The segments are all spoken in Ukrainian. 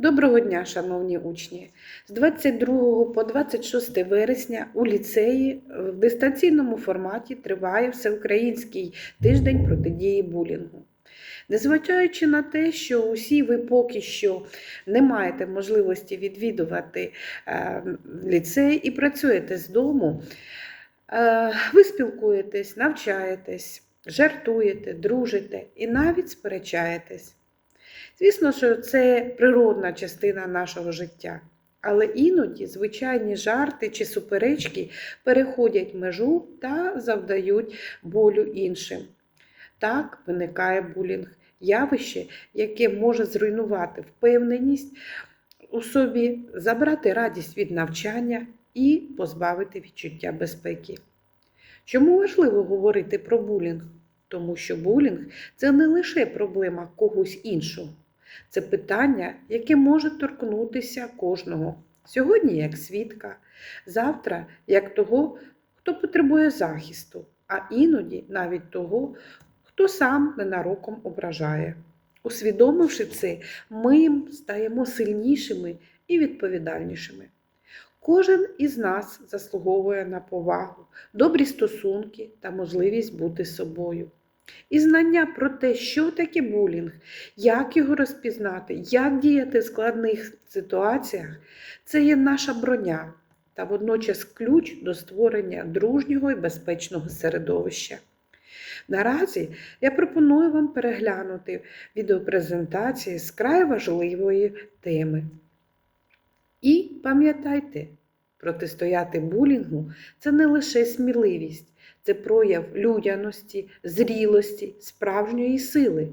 Доброго дня, шановні учні! З 22 по 26 вересня у ліцеї в дистанційному форматі триває Всеукраїнський тиждень протидії булінгу. Незважаючи на те, що усі ви поки що не маєте можливості відвідувати е, ліцей і працюєте з дому, е, ви спілкуєтесь, навчаєтесь, жартуєте, дружите і навіть сперечаєтесь. Звісно, що це природна частина нашого життя. Але іноді звичайні жарти чи суперечки переходять межу та завдають болю іншим. Так виникає булінг, явище, яке може зруйнувати впевненість у собі, забрати радість від навчання і позбавити відчуття безпеки. Чому важливо говорити про булінг? Тому що булінг це не лише проблема когось іншого. Це питання, яке може торкнутися кожного. Сьогодні як свідка, завтра як того, хто потребує захисту, а іноді навіть того, хто сам ненароком ображає. Усвідомивши це, ми стаємо сильнішими і відповідальнішими. Кожен із нас заслуговує на повагу, добрі стосунки та можливість бути собою. І знання про те, що таке булінг, як його розпізнати, як діяти в складних ситуаціях, це є наша броня та водночас ключ до створення дружнього і безпечного середовища. Наразі я пропоную вам переглянути відеопрезентації з край важливої теми. І пам'ятайте, протистояти булінгу це не лише сміливість, це прояв людяності, зрілості, справжньої сили.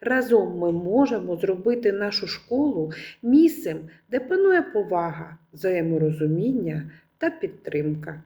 Разом ми можемо зробити нашу школу місцем, де панує повага, взаєморозуміння та підтримка.